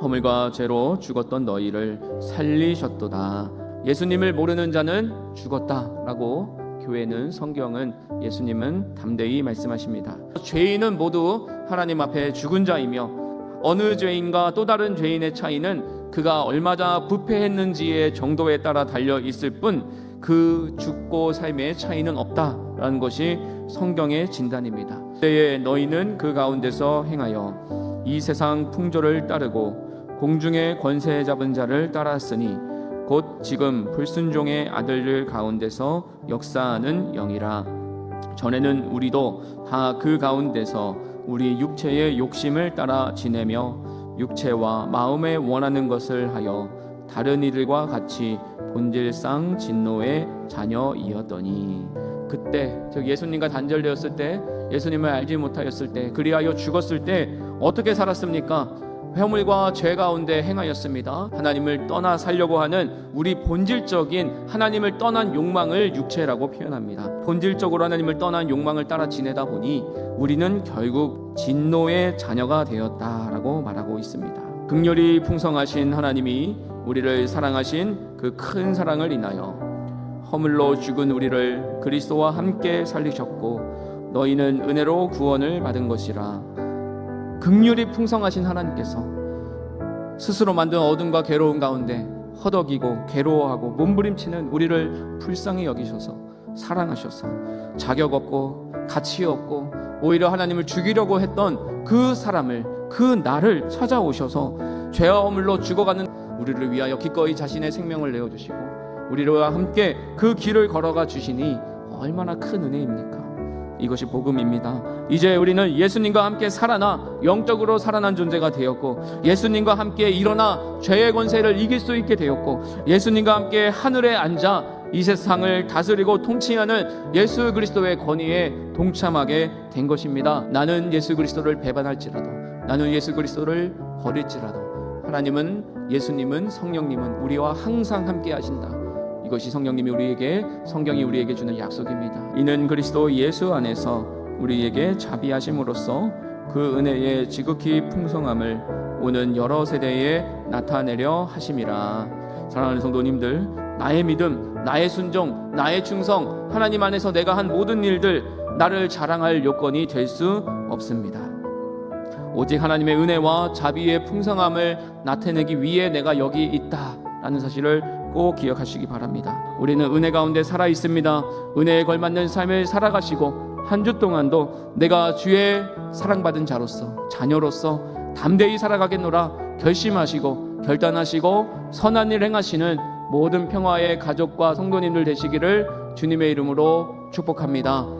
허물과 죄로 죽었던 너희를 살리셨도다. 예수님을 모르는 자는 죽었다라고 교회는 성경은 예수님은 담대히 말씀하십니다. 죄인은 모두 하나님 앞에 죽은 자이며 어느 죄인과 또 다른 죄인의 차이는 그가 얼마나 부패했는지의 정도에 따라 달려 있을 뿐 그 죽고 삶의 차이는 없다라는 것이 성경의 진단입니다. 때에 너희는 그 가운데서 행하여 이 세상 풍조를 따르고 공중의 권세 잡은 자를 따랐으니 곧 지금 불순종의 아들들 가운데서 역사하는 영이라 전에는 우리도 다 그 가운데서 우리 육체의 욕심을 따라 지내며 육체와 마음에 원하는 것을 하여 다른 이들과 같이 본질상 진노의 자녀이었더니 그때 즉 예수님과 단절되었을 때 예수님을 알지 못하였을 때 그리하여 죽었을 때 어떻게 살았습니까? 회물과 죄 가운데 행하였습니다. 하나님을 떠나 살려고 하는 우리 본질적인 하나님을 떠난 욕망을 육체라고 표현합니다. 본질적으로 하나님을 떠난 욕망을 따라 지내다 보니 우리는 결국 진노의 자녀가 되었다라고 말하고 있습니다. 극렬히 풍성하신 하나님이 우리를 사랑하신 그 큰 사랑을 인하여 허물로 죽은 우리를 그리스도와 함께 살리셨고 너희는 은혜로 구원을 받은 것이라 극률이 풍성하신 하나님께서 스스로 만든 어둠과 괴로운 가운데 허덕이고 괴로워하고 몸부림치는 우리를 불쌍히 여기셔서 사랑하셔서 자격 없고 가치 없고 오히려 하나님을 죽이려고 했던 그 사람을 그 나를 찾아오셔서 죄와 허물로 죽어가는 우리를 위하여 기꺼이 자신의 생명을 내어 주시고 우리와 함께 그 길을 걸어가 주시니 얼마나 큰 은혜입니까? 이것이 복음입니다. 이제 우리는 예수님과 함께 살아나 영적으로 살아난 존재가 되었고 예수님과 함께 일어나 죄의 권세를 이길 수 있게 되었고 예수님과 함께 하늘에 앉아 이 세상을 다스리고 통치하는 예수 그리스도의 권위에 동참하게 된 것입니다. 나는 예수 그리스도를 배반할지라도 나는 예수 그리스도를 버릴지라도 하나님은 예수님은 성령님은 우리와 항상 함께 하신다. 이것이 성령님이 우리에게 성경이 우리에게 주는 약속입니다. 이는 그리스도 예수 안에서 우리에게 자비하심으로써 그 은혜의 지극히 풍성함을 오는 여러 세대에 나타내려 하심이라. 사랑하는 성도님들, 나의 믿음, 나의 순종, 나의 충성, 하나님 안에서 내가 한 모든 일들 나를 자랑할 요건이 될 수 없습니다. 오직 하나님의 은혜와 자비의 풍성함을 나타내기 위해 내가 여기 있다 라는 사실을 꼭 기억하시기 바랍니다. 우리는 은혜 가운데 살아 있습니다. 은혜에 걸맞는 삶을 살아가시고 한 주 동안도 내가 주의 사랑받은 자로서 자녀로서 담대히 살아가겠노라 결심하시고 결단하시고 선한 일 행하시는 모든 평화의 가족과 성도님들 되시기를 주님의 이름으로 축복합니다.